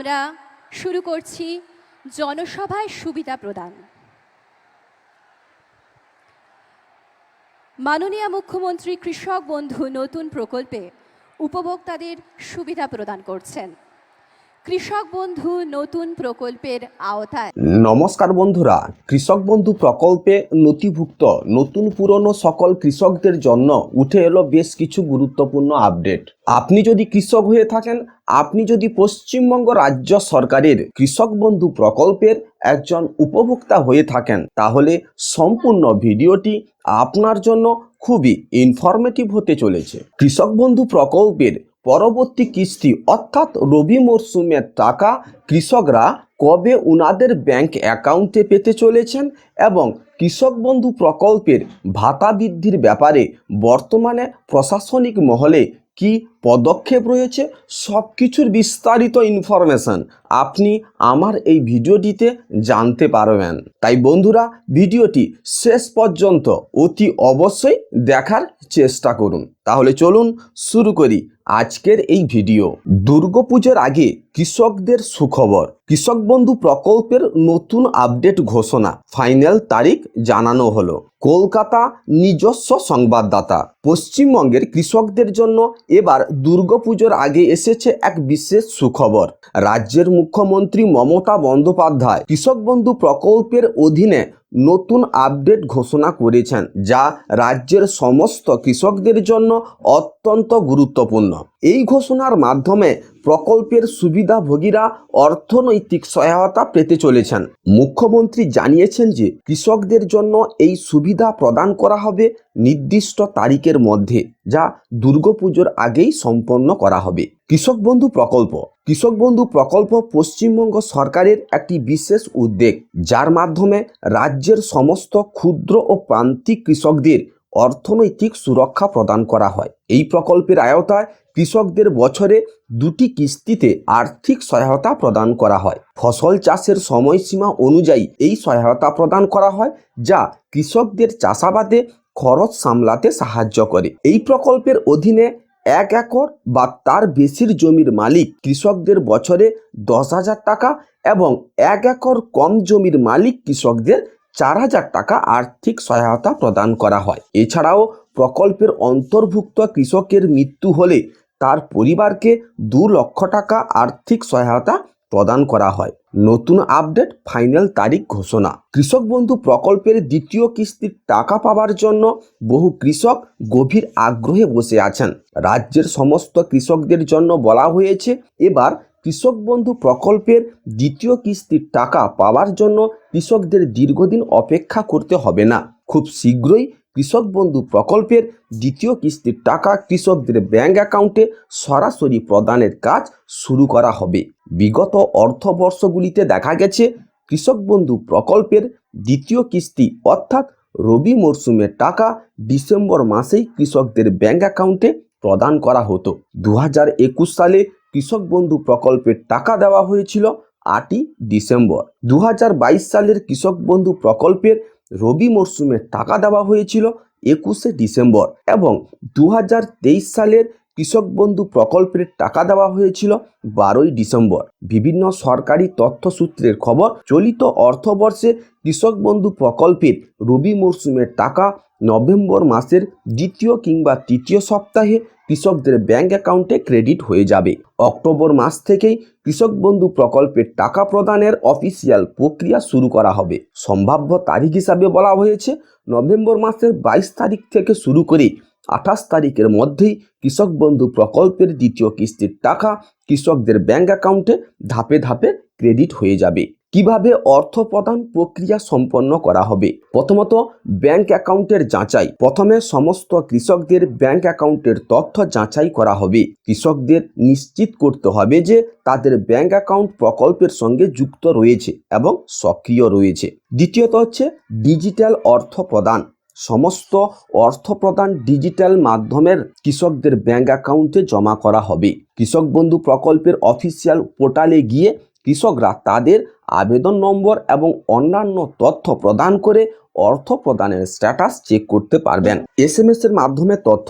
আমরা শুরু করছি জনসভায় সুবিধা প্রদান। মাননীয় মুখ্যমন্ত্রী কৃষক বন্ধু নতুন প্রকল্পে উপভোক্তাদের সুবিধা প্রদান করছেন। কৃষক বন্ধু নতুন প্রকল্পের আওতায়। নমস্কার বন্ধুরা, কৃষক বন্ধু প্রকল্পে নথিভুক্ত নতুন পুরনো সকল কৃষকদের জন্য উঠে এলো বেশ কিছু গুরুত্বপূর্ণ আপডেট। আপনি যদি কৃষক হয়ে থাকেন, আপনি যদি পশ্চিমবঙ্গ রাজ্য সরকারের কৃষক বন্ধু প্রকল্পের একজন উপভোক্তা হয়ে থাকেন, তাহলে সম্পূর্ণ ভিডিওটি আপনার জন্য খুবই ইনফরমেটিভ হতে চলেছে। কৃষক বন্ধু প্রকল্পের পরবর্তী কিস্তি অর্থাৎ রবি মরশুমের টাকা কৃষকরা কবে উনাদের ব্যাংক অ্যাকাউন্টে পেতে চলেছেন এবং কৃষক বন্ধু প্রকল্পের ভাতা বৃদ্ধির ব্যাপারে বর্তমানে প্রশাসনিক মহলে কি পদক্ষেপ রয়েছে সব কিছুর বিস্তারিত ইনফরমেশন আপনি আমার এই ভিডিওটিতে জানতে পারবেন। তাই বন্ধুরা, ভিডিওটি শেষ পর্যন্ত অতি অবশ্যই দেখার চেষ্টা করুন। তাহলে চলুন শুরু করি আজকের এই ভিডিও। দুর্গাপুজোর আগে কৃষকদের সুখবর। কৃষক বন্ধু প্রকল্পের নতুন আপডেট ঘোষণা ফাইনাল তারিখ জানানো হলো। কলকাতা নিজস্ব সংবাদদাতা। পশ্চিমবঙ্গের কৃষকদের জন্য এবার দুর্গাপুজোর আগে এসেছে এক বিশেষ সুখবর। রাজ্যের মুখ্যমন্ত্রী মমতা বন্দ্যোপাধ্যায় কৃষক বন্ধু প্রকল্পের অধীনে নতুন আপডেট ঘোষণা করেছেন, যা রাজ্যের সমস্ত কৃষকদের জন্য অত্যন্ত গুরুত্বপূর্ণ। এই ঘোষণার মাধ্যমে প্রকল্পের সুবিধাভোগীরা অর্থনৈতিক সহায়তা পেতে চলেছেন। মুখ্যমন্ত্রী জানিয়েছেন যে, কৃষকদের জন্য এই সুবিধা প্রদান করা হবে নির্দিষ্ট তারিখের মধ্যে, যা দুর্গাপুজোর আগেই সম্পন্ন করা হবে। কৃষক বন্ধু প্রকল্প। কৃষক বন্ধু প্রকল্প পশ্চিমবঙ্গ সরকারের একটি বিশেষ উদ্যোগ, যার মাধ্যমে রাজ্যের সমস্ত ক্ষুদ্র ও প্রান্তিক কৃষকদের অর্থনৈতিক সুরক্ষা প্রদান করা হয়। এই প্রকল্পের আয়তায় কৃষকদের বছরে দুটি কিস্তিতে আর্থিক সহায়তা প্রদান করা হয়। ফসল চাষের সময়সীমা অনুযায়ী এই সহায়তা প্রদান করা হয়, যা কৃষকদের চাষাবাদে খরচ সামলাতে সাহায্য করে। এই প্রকল্পের অধীনে এক একর বা তার বেশির জমির মালিক কৃষকদের বছরে দশ হাজার টাকা এবং এক একর কম জমির মালিক কৃষকদের চার হাজার টাকা আর্থিক সহায়তা প্রদান করা হয়। এছাড়াও প্রকল্পের অন্তর্ভুক্ত কৃষকের মৃত্যু হলে তার পরিবারকে দু লক্ষ টাকা আর্থিক সহায়তা প্রদান করা হয়। নতুন আপডেট, ফাইনাল তারিখ ঘোষণা। কৃষক বন্ধু প্রকল্পের দ্বিতীয় কিস্তির টাকা পাওয়ার জন্য বহু কৃষক গভীর আগ্রহে বসে আছেন। রাজ্যের সমস্ত কৃষকদের জন্য বলা হয়েছে, এবার কৃষক বন্ধু প্রকল্পের দ্বিতীয় কিস্তির টাকা পাওয়ার জন্য কৃষকদের দীর্ঘদিন অপেক্ষা করতে হবে না। খুব শীঘ্রই কৃষক বন্ধু প্রকল্পের দ্বিতীয় কিস্তির টাকা কৃষকদের ব্যাংক অ্যাকাউন্টে সরাসরি প্রদানের কাজ শুরু করা হবে। বিগত অর্থবর্ষগুলিতে দেখা গেছে, কৃষক বন্ধু প্রকল্পের দ্বিতীয় কিস্তি অর্থাৎ রবি মরশুমের টাকা ডিসেম্বর মাসেই কৃষকদের ব্যাংক অ্যাকাউন্টে প্রদান করা হতো। দু সালে কৃষক বন্ধু প্রকল্পের টাকা দেওয়া হয়েছিল আটই ডিসেম্বর। দু হাজার বাইশ সালের কৃষক বন্ধু প্রকল্পের রবি মরশুমে টাকা দেওয়া হয়েছিল একুশে ডিসেম্বর এবং দু হাজার তেইশ সালের কৃষক বন্ধু প্রকল্পের টাকা দেওয়া হয়েছিল বারোই ডিসেম্বর। বিভিন্ন সরকারি তথ্যসূত্রের খবর, চলিত অর্থবর্ষে কৃষক বন্ধু প্রকল্পের রবি মরশুমের টাকা নভেম্বর মাসের দ্বিতীয় কিংবা তৃতীয় সপ্তাহে কৃষকদের ব্যাংক অ্যাকাউন্টে ক্রেডিট হয়ে যাবে। অক্টোবর মাস থেকেই কৃষক বন্ধু প্রকল্পের টাকা প্রদানের অফিসিয়াল প্রক্রিয়া শুরু করা হবে। সম্ভাব্য তারিখ হিসাবে বলা হয়েছে, নভেম্বর মাসের বাইশ তারিখ থেকে শুরু করে আঠাশ তারিখের মধ্যেই কৃষক বন্ধু প্রকল্পের দ্বিতীয় কিস্তির টাকা কৃষকদের ব্যাংক অ্যাকাউন্টে ধাপে ধাপে ক্রেডিট হয়ে যাবে। কীভাবে অর্থ প্রদান প্রক্রিয়া সম্পন্ন করা হবে? প্রথমত, ব্যাংক অ্যাকাউন্টের যাচাই। প্রথমে সমস্ত কৃষকদের ব্যাংক অ্যাকাউন্টের তথ্য যাচাই করা হবে। কৃষকদের নিশ্চিত করতে হবে যে তাদের ব্যাংক অ্যাকাউন্ট প্রকল্পের সঙ্গে যুক্ত রয়েছে এবং সক্রিয় রয়েছে। দ্বিতীয়ত হচ্ছে, ডিজিটাল অর্থ প্রদান। সমস্ত অর্থ প্রদান ডিজিটাল মাধ্যমের কৃষকদের ব্যাংক অ্যাকাউন্টে জমা করা হবে। কৃষক বন্ধু প্রকল্পের অফিসিয়াল পোর্টালে গিয়ে কৃষকরা তাদের আবেদন নম্বর এবং অন্যান্য তথ্য প্রদান করে অর্থ প্রদানের স্ট্যাটাস চেক করতে পারবেন। এস এম এর মাধ্যমে তথ্য,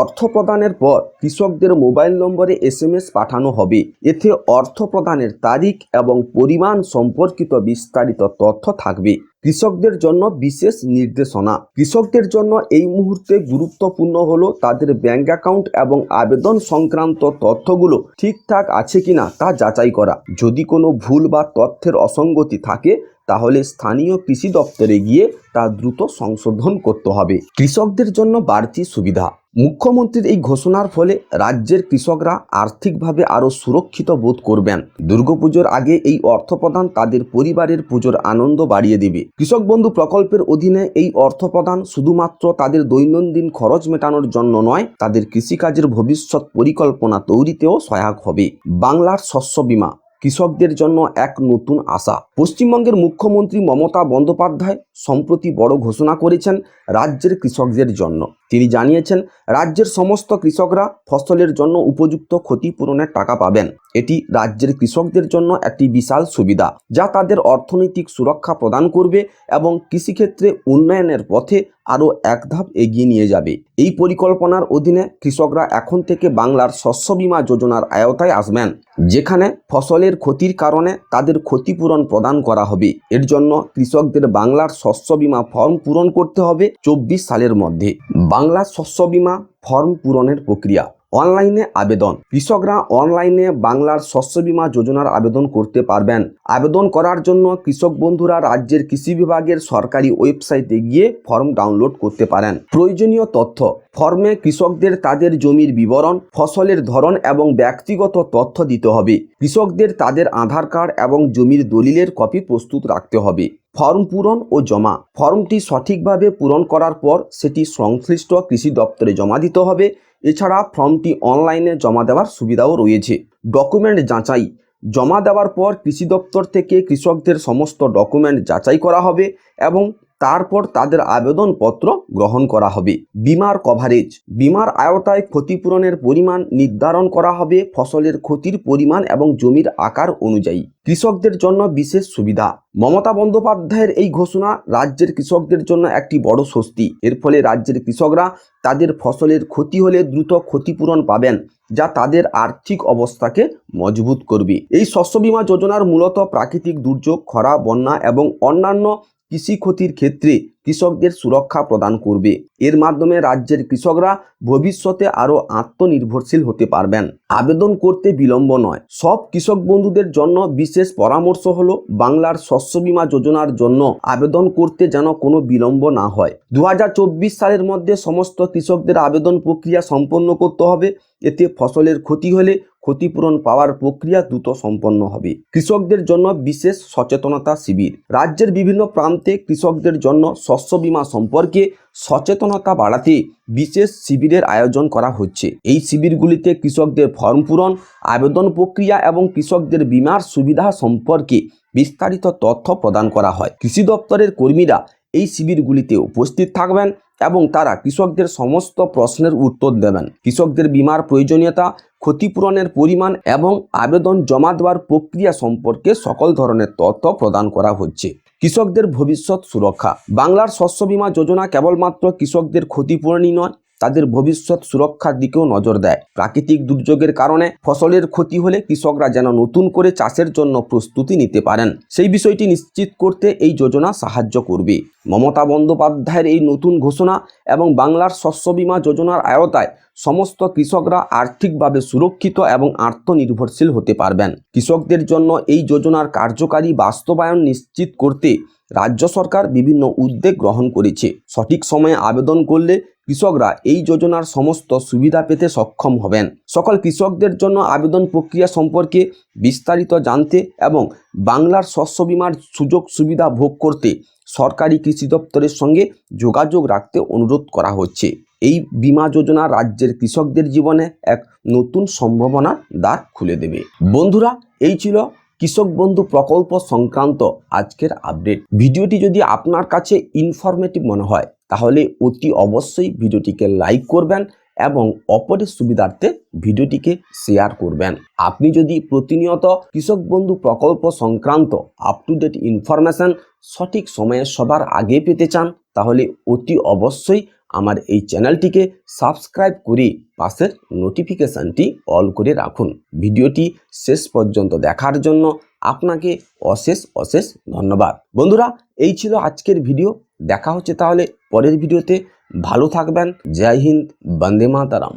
অর্থ প্রদানের পর কৃষকদের মোবাইল নম্বরে এস এম এস পাঠানো হবে। এতে অর্থ প্রদানের তারিখ এবং পরিমাণ সম্পর্কিত বিস্তারিত তথ্য থাকবে। কৃষকদের জন্য বিশেষ নির্দেশনা। কৃষকদের জন্য এই মুহূর্তে গুরুত্বপূর্ণ হলো তাদের ব্যাংক অ্যাকাউন্ট এবং আবেদন সংক্রান্ত তথ্যগুলো ঠিকঠাক আছে কিনা তা যাচাই করা। যদি কোনো ভুল বা তথ্যের অসঙ্গতি থাকে তাহলে স্থানীয় কৃষি দপ্তরে গিয়ে তা দ্রুত সংশোধন করতে হবে। কৃষকদের জন্য বাড়তি সুবিধা। মুখ্যমন্ত্রীর এই ঘোষণার ফলে রাজ্যের কৃষকরা আর্থিকভাবে আরও সুরক্ষিত বোধ করবেন। দুর্গাপুজোর আগে এই অর্থ প্রদান তাদের পরিবারের পুজোর আনন্দ বাড়িয়ে দেবে। কৃষক বন্ধু প্রকল্পের অধীনে এই অর্থ প্রদান শুধুমাত্র তাদের দৈনন্দিন খরচ মেটানোর জন্য নয়, তাদের কৃষিকাজের ভবিষ্যৎ পরিকল্পনা তৈরিতেও সহায়ক হবে। বাংলার শস্য বীমা। কৃষকদের জন্য এক নতুন আশা। পশ্চিমবঙ্গের মুখ্যমন্ত্রী মমতা বন্দ্যোপাধ্যায় সম্প্রতি বড় ঘোষণা করেছেন রাজ্যের কৃষকদের জন্য। তিনি জানিয়েছেন, রাজ্যের সমস্ত কৃষকরা ফসলের জন্য উপযুক্ত ক্ষতিপূরণের টাকা পাবেন। এটি রাজ্যের কৃষকদের জন্য একটি বিশাল সুবিধা, যা তাদের অর্থনৈতিক সুরক্ষা প্রদান করবে এবং কৃষিক্ষেত্রে উন্নয়নের পথে আরও এক ধাপ এগিয়ে নিয়ে যাবে। এই পরিকল্পনার অধীনে কৃষকরা এখন থেকে বাংলার শস্য বীমা যোজনার আয়তায় আসবেন, যেখানে ফসলের ক্ষতির কারণে তাদের ক্ষতিপূরণ প্রদান করা হবে। এর জন্য কৃষকদের বাংলার শস্য বীমা ফর্ম পূরণ করতে হবে চব্বিশ সালের মধ্যে। বাংলার শস্য বীমা ফর্ম পূরণের প্রক্রিয়া। অনলাইনে আবেদন। কৃষকরা অনলাইনে বাংলার শস্য বীমা যোজনার আবেদন করতে পারবেন। আবেদন করার জন্য কৃষক বন্ধুরা রাজ্যের কৃষি বিভাগের সরকারি ওয়েবসাইটে গিয়ে ফর্ম ডাউনলোড করতে পারেন। প্রয়োজনীয় তথ্য। ফর্মে কৃষকদের তাদের জমির বিবরণ, ফসলের ধরন এবং ব্যক্তিগত তথ্য দিতে হবে। কৃষকদের তাদের আধার কার্ড এবং জমির দলিলের কপি প্রস্তুত রাখতে হবে। ফর্ম পূরণ ও জমা। ফর্মটি সঠিকভাবে পূরণ করার পর সেটি সংশ্লিষ্ট কৃষি দপ্তরে জমা দিতে হবে। এছাড়া ফর্মটি অনলাইনে জমা দেওয়ার সুবিধাও রয়েছে। ডকুমেন্ট যাচাই। জমা দেওয়ার পর কৃষি দপ্তর থেকে কৃষকদের সমস্ত ডকুমেন্ট যাচাই করা হবে এবং তারপর তাদের আবেদনপত্র গ্রহণ করা হবে। বিমার কভারেজ বিমার আওতায় ক্ষতিপূরণের পরিমাণ নির্ধারণ করা হবে, ফসলের ক্ষতির পরিমাণ এবং জমির আকার অনুযায়ী। কৃষকদের জন্য বিশেষ সুবিধা। মমতা বন্দ্যোপাধ্যায়ের এই ঘোষণা রাজ্যের কৃষকদের জন্য একটি বড় স্বস্তি। এর ফলে রাজ্যের কৃষকরা তাদের ফসলের ক্ষতি হলে দ্রুত ক্ষতিপূরণ পাবেন, যা তাদের আর্থিক অবস্থাকে মজবুত করবে। এই শস্য বীমা যোজনার মূলত প্রাকৃতিক দুর্যোগ, খরা, বন্যা এবং অন্যান্য কৃষি ক্ষতির ক্ষেত্রে কৃষকদের সুরক্ষা প্রদান করবে। এর মাধ্যমে রাজ্যের কৃষকরা ভবিষ্যতে আরও আত্মনির্ভরশীল হতে পারবেন। আবেদন করতে বিলম্ব নয়। সব কৃষক বন্ধুদের জন্য বিশেষ পরামর্শ হল বাংলার শস্য বীমা যোজনার জন্য আবেদন করতে যেন কোনো বিলম্ব না হয়। দু হাজার চব্বিশ সালের মধ্যে সমস্ত কৃষকদের আবেদন প্রক্রিয়া সম্পন্ন করতে হবে। এতে ফসলের ক্ষতি হলে ক্ষতিপূরণ পাওয়ার প্রক্রিয়া দ্রুত সম্পন্ন হবে। কৃষকদের জন্য বিশেষ সচেতনতা শিবির। রাজ্যের বিভিন্ন প্রান্তে কৃষকদের জন্য শস্য বীমা সম্পর্কে সচেতনতা বাড়াতে বিশেষ শিবিরের আয়োজন করা হচ্ছে। এই শিবিরগুলিতে কৃষকদের ফর্ম পূরণ, আবেদন প্রক্রিয়া এবং কৃষকদের বীমার সুবিধা সম্পর্কে বিস্তারিত তথ্য প্রদান করা হয়। কৃষি দপ্তরের কর্মীরা এই শিবিরগুলিতে উপস্থিত থাকবেন এবং তারা কৃষকদের সমস্ত প্রশ্নের উত্তর দেবেন। কৃষকদের বীমার প্রয়োজনীয়তা ক্ষতিপূরণের পরিমাণ এবং আবেদন জমা দেওয়ার প্রক্রিয়া সম্পর্কে সকল ধরনের তথ্য প্রদান করা হচ্ছে। কৃষকদের ভবিষ্যৎ সুরক্ষা। বাংলার শস্য বীমা যোজনা কেবলমাত্র কৃষকদের ক্ষতিপূরণই নয় তাদের ভবিষ্যৎ সুরক্ষার দিকেও নজর দেয়। প্রাকৃতিক দুর্যোগের কারণে ফসলের ক্ষতি হলে কৃষকরা যেন নতুন করে চাষের জন্য প্রস্তুতি নিতে পারেন। সেই বিষয়টি নিশ্চিত করতে এই যোজনা সাহায্য করবে। মমতা বন্দ্যোপাধ্যায়ের এই নতুন ঘোষণা এবং বাংলার শস্য বীমা যোজনার আয়তায় সমস্ত কৃষকরা আর্থিকভাবে সুরক্ষিত এবং আত্মনির্ভরশীল হতে পারবেন। কৃষকদের জন্য এই যোজনার কার্যকারী বাস্তবায়ন নিশ্চিত করতে রাজ্য সরকার বিভিন্ন উদ্যোগ গ্রহণ করেছে। সঠিক সময়ে আবেদন করলে কৃষকরা এই যোজনার সমস্ত সুবিধা পেতে সক্ষম হবেন। সকল কৃষকদের জন্য আবেদন প্রক্রিয়া সম্পর্কে বিস্তারিত জানতে এবং বাংলার শস্য বীমার সুযোগ সুবিধা ভোগ করতে সরকারি কৃষি দপ্তরের সঙ্গে যোগাযোগ রাখতে অনুরোধ করা হচ্ছে। এই বীমা যোজনা রাজ্যের কৃষকদের জীবনে এক নতুন সম্ভাবনার দ্বার খুলে দেবে। বন্ধুরা, এই ছিল কৃষক বন্ধু প্রকল্প সংক্রান্ত আজকের আপডেট। ভিডিওটি যদি আপনার কাছে ইনফরমেটিভ মনে হয়, তাহলে অতি অবশ্যই ভিডিওটিকে লাইক করবেন এবং অপরের সুবিধার্থে ভিডিওটিকে শেয়ার করবেন। আপনি যদি প্রতিনিয়ত কৃষক বন্ধু প্রকল্প সংক্রান্ত আপ টু ডেট ইনফরমেশন সঠিক সময়ে সবার আগে পেতে চান, তাহলে অতি অবশ্যই আমার এই চ্যানেলটিকে সাবস্ক্রাইব করে পাশের নোটিফিকেশানটি অল করে রাখুন। ভিডিওটি শেষ পর্যন্ত দেখার জন্য আপনাকে অশেষ অশেষ ধন্যবাদ। বন্ধুরা, এই ছিল আজকের ভিডিও। দেখা হচ্ছে তাহলে পরের ভিডিওতে। ভালো থাকবেন। জয় হিন্দ, বন্দে মাতারাম।